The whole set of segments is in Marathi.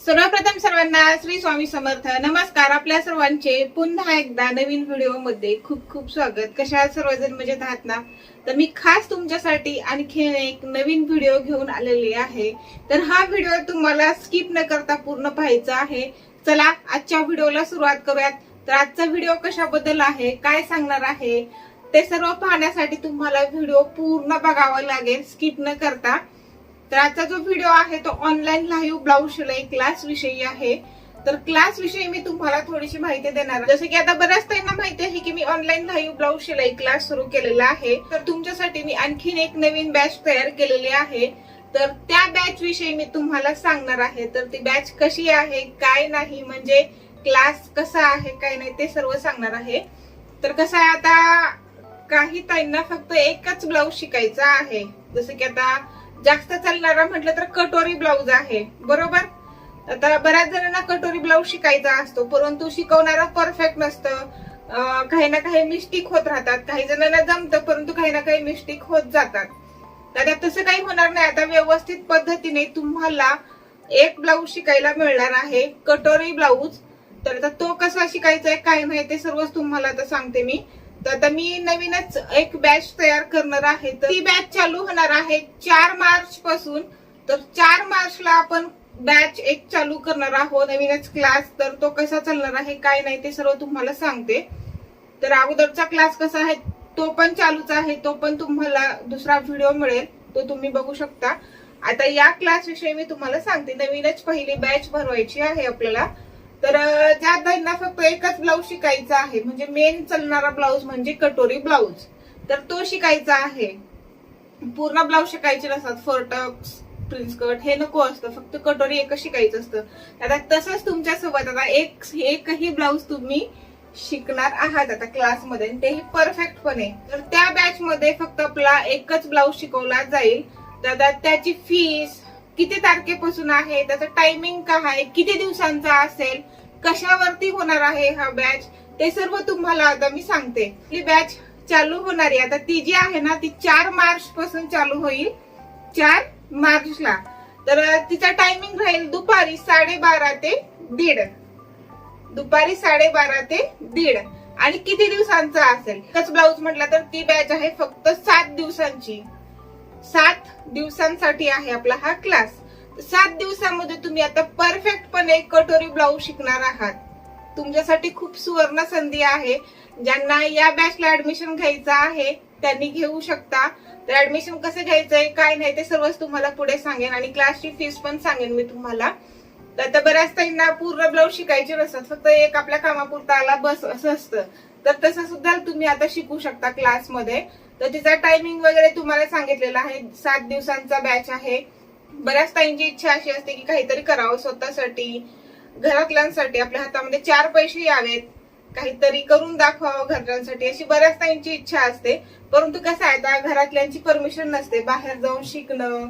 सर्वप्रथम सर्वांना श्री स्वामी समर्थ. नमस्कार आपल्या सर्वांचे. पुन्हा एकदा नवीन व्हिडिओमध्ये खूप खूप स्वागत. कशा सर्वजण? मजेत आहात ना? तर मी खास तुमच्यासाठी आणखी एक नवीन व्हिडिओ घेऊन आलेली आहे. तर हा व्हिडिओ तुम्हाला स्किप न करता पूर्ण पाहायचा आहे. चला आजच्या व्हिडिओला सुरुवात करूयात. तर आजचा व्हिडिओ कशाबद्दल आहे? काय सांगणार आहे? ते सर्व पाहण्यासाठी तुम्हाला व्हिडिओ पूर्ण बघावा लागेल. स्किप न करता. तर आजचा जो व्हिडिओ आहे तो ऑनलाईन लाईव्ह ब्लाऊज शिलाई क्लास विषयी आहे. तर क्लास विषयी मी तुम्हाला थोडीशी माहिती देणार. जसं की आता बऱ्याच त्यांना माहिती आहे की मी ऑनलाईन लाईव्ह ब्लाऊज शिलाई क्लास सुरू केलेला आहे. तर तुमच्यासाठी मी आणखीन एक नवीन बॅच तयार केलेली आहे. तर त्या बॅच विषयी मी तुम्हाला सांगणार आहे. तर ती बॅच कशी आहे काय नाही म्हणजे क्लास कसा आहे काय नाही ते सर्व सांगणार आहे. तर कसं आहे आता काही ताईंना फक्त एकच ब्लाऊज शिकायचा आहे. जसं की आता जास्त चालणारा म्हटलं तर कटोरी ब्लाऊज आहे. बरोबर? आता बऱ्याच जणांना कटोरी ब्लाऊज शिकायचा असतो परंतु शिकवणारा परफेक्ट नसतं. काही ना काही मिस्टेक होत राहतात. काही जणांना जमतं परंतु काही ना काही मिस्टेक होत जातात. तर आता तसं काही होणार नाही. आता व्यवस्थित पद्धतीने तुम्हाला एक ब्लाऊज शिकायला मिळणार आहे कटोरी ब्लाऊज. तर आता तो कसा शिकायचा आहे काय नाही ते सर्वच तुम्हाला आता सांगते मी. तर आता मी नवीनच एक बॅच तयार करणार आहे. तर ती बॅच चालू होणार आहे चार मार्च पासून. तर चार मार्चला आपण बॅच एक चालू करणार आहोत. नवीनच क्लास तर तो कसा चालणार आहे काय नाही ते सर्व तुम्हाला सांगते. तर अगोदरचा क्लास कसा आहे तो पण चालूच आहे. तो पण तुम्हाला दुसरा व्हिडिओ मिळेल. तो तुम्ही बघू शकता. आता या क्लास विषयी मी तुम्हाला सांगते. नवीनच पहिली बॅच भरवायची आहे आपल्याला. तर अं, ज्या ताईंना फक्त एकच ब्लाऊज शिकायचा आहे म्हणजे मेन चालणारा ब्लाऊज म्हणजे कटोरी ब्लाऊज तर तो शिकायचा आहे. पूर्ण ब्लाऊज शिकायचे नसतात फरटक्स प्रिन्स कट हे नको असतं फक्त कटोरी एकच शिकायचं असतं. आता तसंच तुमच्यासोबत आता एक एकही ब्लाऊज तुम्ही शिकणार आहात आता क्लासमध्ये आणि तेही परफेक्टपणे तर त्या बॅच मध्ये फक्त आपला एकच ब्लाऊज शिकवला जाईल. तर त्याची फीस किती तारखेपासून आहे त्याचं टायमिंग काय आहे किती दिवसांचा असेल कशावरती होणार आहे हा बॅच ते सर्व तुम्हाला आता मी सांगते. ही बॅच चालू होणारी आता ती जी आहे ना ती चार मार्च पासून चालू होईल. चार मार्चला. तर तिचा टायमिंग राहील दुपारी साडेबारा ते दीड. दुपारी साडेबारा ते दीड. आणि किती दिवसांचा असेल? एकच ब्लाऊज म्हटला तर ती बॅच आहे फक्त सात दिवसांची. सात दिवसांसाठी आहे आपला हा क्लास सात दिवसामध्ये तुम्ही आता परफेक्टपणे कटोरी ब्लाऊज शिकणार आहात. तुमच्यासाठी खूप सुवर्ण संधी आहे. ज्यांना या बॅचला ऍडमिशन घ्यायचं आहे त्यांनी घेऊ शकता. तर ऍडमिशन कसं घ्यायचंय काय नाही ते सर्वच तुम्हाला पुढे सांगेन आणि क्लासची फीस पण सांगेन मी तुम्हाला. तर आता बऱ्याच त्यांना पूर्ण ब्लाऊज शिकायचे नसतात. फक्त एक आपल्या कामापुरता आला बस असं असतं. तर तसं सुद्धा तुम्ही आता शिकू शकता क्लासमध्ये तर तिचा टायमिंग वगैरे तुम्हाला सांगितलेला आहे. सात दिवसांचा बॅच आहे. बऱ्याच ताईंची इच्छा अशी असते की काहीतरी करावं स्वतःसाठी. घरातल्यांसाठी आपल्या हातामध्ये चार पैसे यावेत. काहीतरी करून दाखवावं घरच्यांसाठी अशी बऱ्याच ताईंची इच्छा असते. परंतु कसं आहे आता घरातल्यांची परमिशन नसते. बाहेर जाऊन शिकणं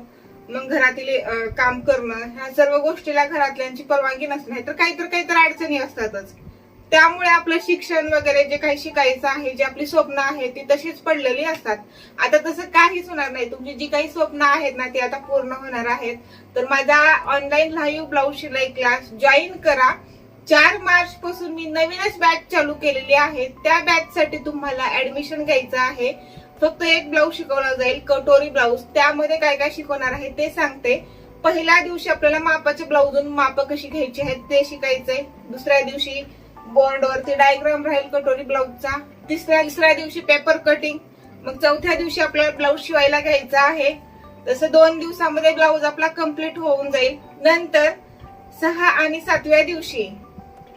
मग घरातील काम करणं ह्या सर्व गोष्टीला घरातल्यांची परवानगी नसते. नाहीतर काहीतरी काहीतरी अडचणी असतातच. त्यामुळे आपलं शिक्षण वगैरे जे काही शिकायचं आहे जे आपली स्वप्न आहेत ती तशीच पडलेली असतात. आता तसं काहीच होणार नाही. तुमची जी काही स्वप्न आहेत ना ती आता पूर्ण होणार आहेत. तर माझा ऑनलाईन लाईव्ह ब्लाऊज शिलाई क्लास जॉईन करा. चार मार्च पासून मी नवीनच बॅच चालू केलेली आहे. त्या बॅच साठी तुम्हाला ऍडमिशन घ्यायचं आहे. फक्त एक ब्लाऊज शिकवला जाईल कटोरी ब्लाऊज. त्यामध्ये काय काय शिकवणार आहे ते सांगते. पहिल्या दिवशी आपल्याला मापाच्या ब्लाऊज माप कशी घ्यायची आहेत ते शिकायचंय. दुसऱ्या दिवशी बॉन्ड वरती डायग्राम राहील कटोरी ब्लाऊजचा. तिसऱ्या तिसऱ्या दिवशी पेपर कटिंग मग चौथ्या दिवशी आपल्याला ब्लाऊज शिवायला घ्यायचा आहे. तसं दोन दिवसामध्ये ब्लाऊज आपला कंप्लीट होऊन जाईल. नंतर सहा आणि सातव्या दिवशी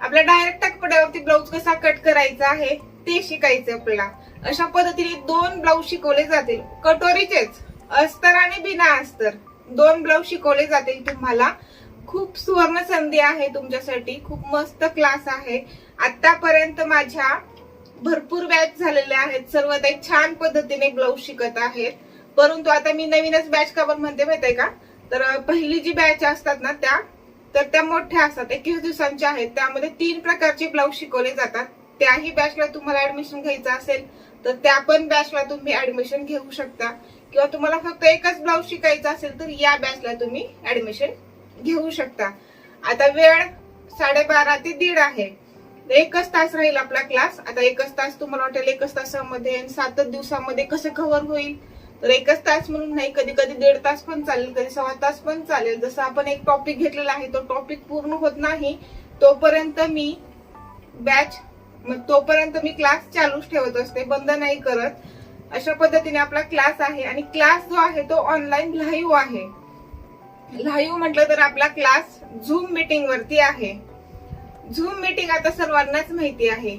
आपल्या डायरेक्ट कपड्यावरती ब्लाऊज कसा कट करायचा आहे ते शिकायचं आपल्याला. अशा पद्धतीने दोन ब्लाऊज शिकवले जातील. कटोरीचेच अस्तर आणि बिना अस्तर दोन ब्लाऊज शिकवले जातील तुम्हाला. खूप सुवर्ण संधी आहे तुमच्यासाठी. खूप मस्त क्लास आहे. आतापर्यंत माझ्या भरपूर बॅच झालेल्या आहेत. सर्व ते छान पद्धतीने ब्लाऊज शिकत आहेत. परंतु आता मी नवीनच बॅच का पण म्हणते माहिती का? तर पहिली जी बॅच असतात ना त्या तर त्या मोठ्या असतात. एकवीस दिवसांच्या आहेत. त्यामध्ये तीन प्रकारचे ब्लाऊज शिकवले जातात. त्याही बॅचला तुम्हाला ऍडमिशन घ्यायचं असेल तर त्या पण बॅचला तुम्ही ऍडमिशन घेऊ शकता. किंवा तुम्हाला फक्त एकच ब्लाऊज शिकायचा असेल तर या बॅचला तुम्ही ऍडमिशन घेऊ शकता. आता वेळ साडेबारा ते दीड आहे. एकच तास राहील आपला क्लास आता एकच तास तुम्हाला वाटेल एकच तासामध्ये आणि सातच दिवसामध्ये कसं कव्हर होईल? तर एकच तास म्हणून नाही कधी कधी दीड तास पण चालेल कधी सव्वा तास पण चालेल. जसं आपण एक टॉपिक घेतलेला आहे तो टॉपिक पूर्ण होत नाही तोपर्यंत मी बॅच मग तोपर्यंत मी क्लास चालूच ठेवत असते बंद नाही करत. अशा पद्धतीने आपला क्लास आहे आणि क्लास जो आहे तो ऑनलाईन लाईव्ह आहे. लाईव्ह म्हटलं तर आपला क्लास झूम मीटिंग वरती आहे. झूम मीटिंग आता सर्वांनाच माहिती आहे.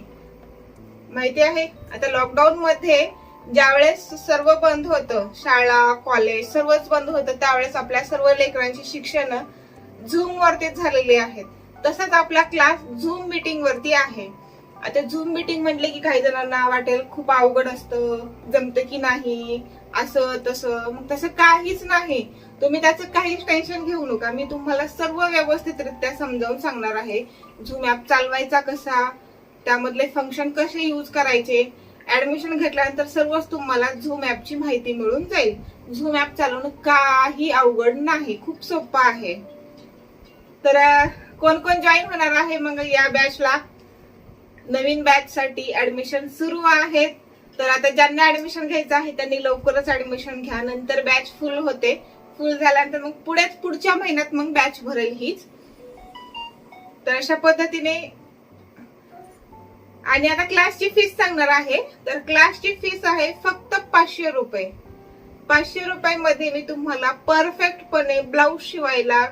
माहिती आहे? आता लॉकडाऊन मध्ये ज्यावेळेस सर्व बंद होतं शाळा कॉलेज सर्वच बंद होतं त्यावेळेस आपल्या सर्व लेकरांची शिक्षण झूम वरतीच झालेली आहेत. तसंच आपला क्लास झूम मीटिंग वरती आहे. आता झूम मीटिंग म्हटले की काही जणांना वाटेल खूप अवघड असतं जमतं की नाही असं तसं. मग तसं काहीच नाही. तुम्ही त्याचं काहीच टेन्शन घेऊ नका. मी तुम्हाला सर्व व्यवस्थितरित्या समजावून सांगणार आहे. झूम ऍप चालवायचा कसा? त्यामधले फंक्शन कसे यूज करायचे? ऍडमिशन घेतल्यानंतर सर्वच तुम्हाला झूम ऍपची माहिती मिळून जाईल. झूम ऍप चालवणं काही अवघड नाही. खूप सोपं आहे. तर कोण कोण जॉईन होणार आहे मग या बॅचला नवीन बॅच साठी ऍडमिशन सुरू आहेत. तर आता ज्यांना ऍडमिशन घ्यायचं आहे त्यांनी लवकरच ऍडमिशन घ्या. नंतर बॅच फुल होते. फुल झाल्यानंतर मग पुढेच पुढच्या महिन्यात मग बॅच भरेल हीच. तर अशा पद्धतीने आणि आता क्लासची फीस सांगणार आहे. तर क्लासची फीस आहे फक्त पाचशे रुपये. पाचशे रुपयामध्ये मी तुम्हाला परफेक्टपणे ब्लाऊज शिवायला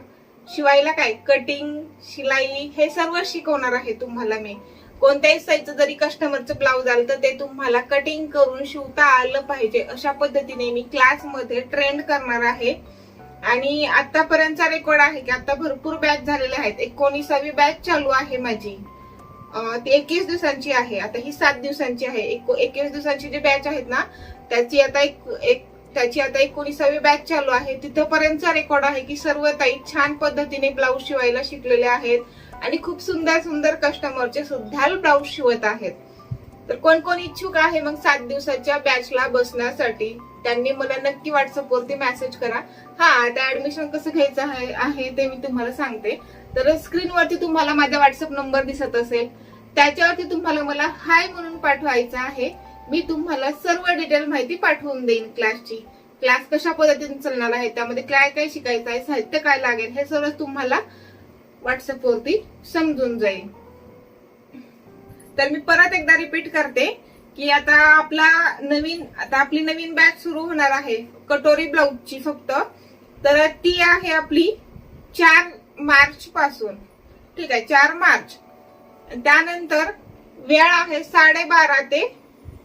शिवायला काय? कटिंग शिलाई हे सर्व शिकवणार आहे तुम्हाला मी. कोणत्याही साईजचं जरी कस्टमरचं ब्लाऊज आलं तर ते तुम्हाला कटिंग करून शिवता आलं पाहिजे. अशा पद्धतीने मी क्लासमध्ये ट्रेंड करणार आहे. आणि आतापर्यंतचा रेकॉर्ड आहे की आता भरपूर बॅच झालेल्या आहेत. एकोणीसावी बॅच चालू आहे माझी. ती एकवीस दिवसांची आहे. आता ही सात दिवसांची आहे. एक- एकवीस दिवसांची जी बॅच आहेत ना त्याची आता एक एक त्याची आता एकोणीसावी बॅच चालू आहे. तिथपर्यंतचा रेकॉर्ड आहे की सर्व ताई छान पद्धतीने ब्लाऊज शिवायला शिकलेले आहेत. आणि खूप सुंदर सुंदर कस्टमरचे सुद्धा ब्लाऊज शिवत आहेत. तर कोण कोण इच्छुक आहे मग सात दिवसाच्या बॅचला बसण्यासाठी त्यांनी मला नक्की व्हॉट्सअप वरती मेसेज करा. हा आता ऍडमिशन कसं घ्यायचं आहे आहे ते मी तुम्हाला सांगते. तर स्क्रीनवरती तुम्हाला माझा व्हॉट्सअप नंबर दिसत असेल. त्याच्यावरती तुम्हाला मला हाय म्हणून पाठवायचं आहे. मी तुम्हाला सर्व डिटेल माहिती पाठवून देईन क्लासची क्लास कशा पद्धतीने चालणार आहे त्यामध्ये काय काय शिकायचं आहे साहित्य काय लागेल हे सर्व तुम्हाला व्हॉट्सअप वरती समजून जाईल. तर मी परत एकदा रिपीट करते की आता आपला नवीन आता आपली नवीन बॅच सुरू होणार आहे. कटोरी ब्लाऊजची फक्त. तर ती आहे आपली चार मार्च पासून. ठीक आहे चार मार्च. त्यानंतर वेळ आहे साडेबारा ते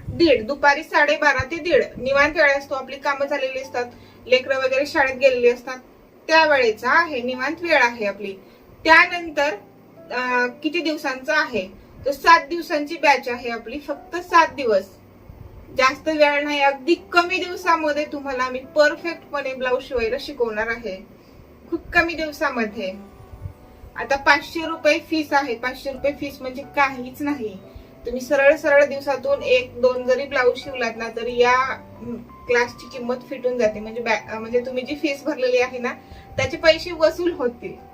दीड. दुपारी साडेबारा ते दीड. निवांत वेळ असतो आपली कामं झालेली असतात लेकरं वगैरे शाळेत गेलेली असतात. त्यावेळेचा आहे निवांत वेळ आहे आपली. त्यानंतर किती दिवसांचा आहे? तर सात दिवसांची बॅच आहे आपली. फक्त सात दिवस. जास्त वेळ नाही. अगदी कमी दिवसामध्ये तुम्हाला आम्ही परफेक्टपणे ब्लाऊज शिवायला शिकवणार आहे. खूप कमी दिवसामध्ये. आता पाचशे रुपये फीस आहे. पाचशे रुपये फीस म्हणजे काहीच नाही. तुम्ही सरळ सरळ दिवसातून एक दोन जरी ब्लाऊज शिवलात ना तरी या क्लासची किंमत फिटून जाते. म्हणजे बॅ- म्हणजे तुम्ही जी फीस भरलेली आहे ना त्याचे पैसे वसूल होतील.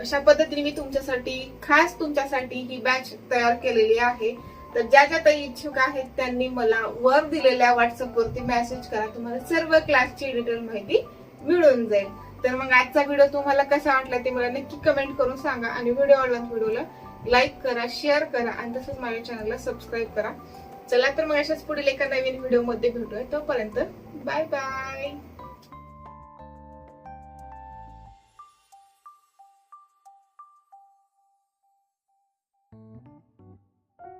अशा पद्धतीने मी तुमच्यासाठी खास तुमच्यासाठी ही बॅच तयार केलेली आहे. तर ज्या ज्या काही इच्छुक आहेत त्यांनी मला वर दिलेल्या व्हॉट्सअप वरती मेसेज करा. तुम्हाला सर्व क्लासची डिटेल माहिती मिळून जाईल. तर मग आजचा व्हिडिओ तुम्हाला कसा वाटला ते मला नक्की कमेंट करून सांगा आणि व्हिडिओ आवडला व्हिडिओला लाईक करा शेअर करा आणि तसंच माझ्या चॅनलला सबस्क्राईब करा. चला तर मग अशाच पुढील एका नवीन व्हिडिओमध्ये भेटूया. तोपर्यंत बाय बाय